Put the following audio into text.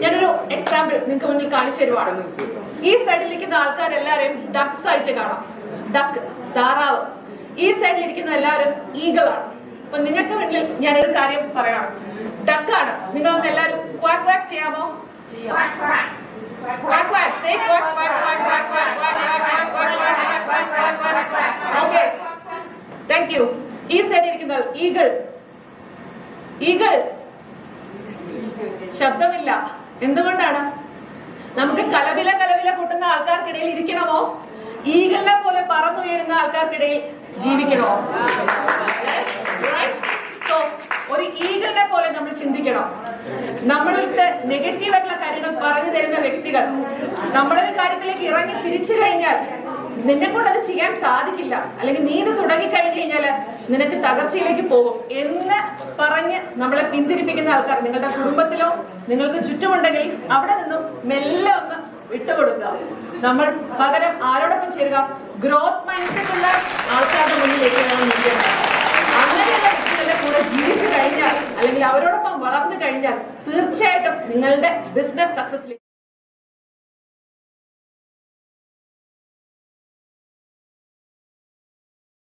ഞാനൊരു എക്സാമ്പിൾ നിങ്ങൾക്ക് മുന്നിൽ കാണിച്ചു തരുവാണ് ഈ സൈഡിൽ ഇരിക്കുന്ന ആൾക്കാരെല്ലാവരെയും ഡക്സ് ആയിട്ട് കാണാം ഡക്ക് താറാവ് ഈ സൈഡിൽ ഇരിക്കുന്ന എല്ലാവരും ഈകളാണ് അപ്പൊ നിങ്ങൾക്ക് മുന്നിൽ ഞാനൊരു കാര്യം പറയണം ഡക്കാണ് നിങ്ങളൊന്ന് എല്ലാവരും ക്വാക്ക് വാക്ക് ചെയ്യാമോ താങ്ക് യു ഈ സൈഡിൽ ഇരിക്കുന്ന ശബ്ദമില്ല എന്തുകൊണ്ടാണ്? നമുക്ക് കലവില കലവില കൂട്ടുന്ന ആൾക്കാർക്കിടയിൽ ഇരിക്കണമോ? ഈകളെ പോലെ പറന്നുയരുന്ന ആൾക്കാർക്കിടയിൽ ജീവിക്കണോ? സോ ഒരു ഈകളുടെ പോലെ നമ്മൾ ചിന്തിക്കണം. നമ്മളിട്ട് നെഗറ്റീവ് ആയിട്ടുള്ള കാര്യങ്ങൾ പറഞ്ഞു തരുന്ന വ്യക്തികൾ നമ്മളൊരു കാര്യത്തിലേക്ക് ഇറങ്ങി തിരിച്ചു കഴിഞ്ഞാൽ നിന്നെ കൊണ്ട് അത് ചെയ്യാൻ സാധിക്കില്ല. അല്ലെങ്കിൽ നീ ഇത് തുടങ്ങി കഴിഞ്ഞു കഴിഞ്ഞാൽ നിനക്ക് തകർച്ചയിലേക്ക് പോകും എന്ന് പറഞ്ഞ് നമ്മളെ പിന്തിരിപ്പിക്കുന്ന ആൾക്കാർ നിങ്ങളുടെ കുടുംബത്തിലോ നിങ്ങൾക്ക് ചുറ്റുമുണ്ടെങ്കിൽ അവിടെ നിന്നും മെല്ലെ ഒന്ന് വിട്ടുകൊടുക്കുക. നമ്മൾ പകരം ആരോടൊപ്പം ചേരുക? ഗ്രോത്ത് മൈൻഡ്സെറ്റ് ഉള്ള ആൾക്കാരുടെ മുന്നിലേക്ക് അങ്ങനെയുള്ള കൂടെ ജീവിച്ചു കഴിഞ്ഞാൽ അല്ലെങ്കിൽ അവരോടൊപ്പം വളർന്നു കഴിഞ്ഞാൽ തീർച്ചയായിട്ടും നിങ്ങളുടെ ബിസിനസ് സക്സസ്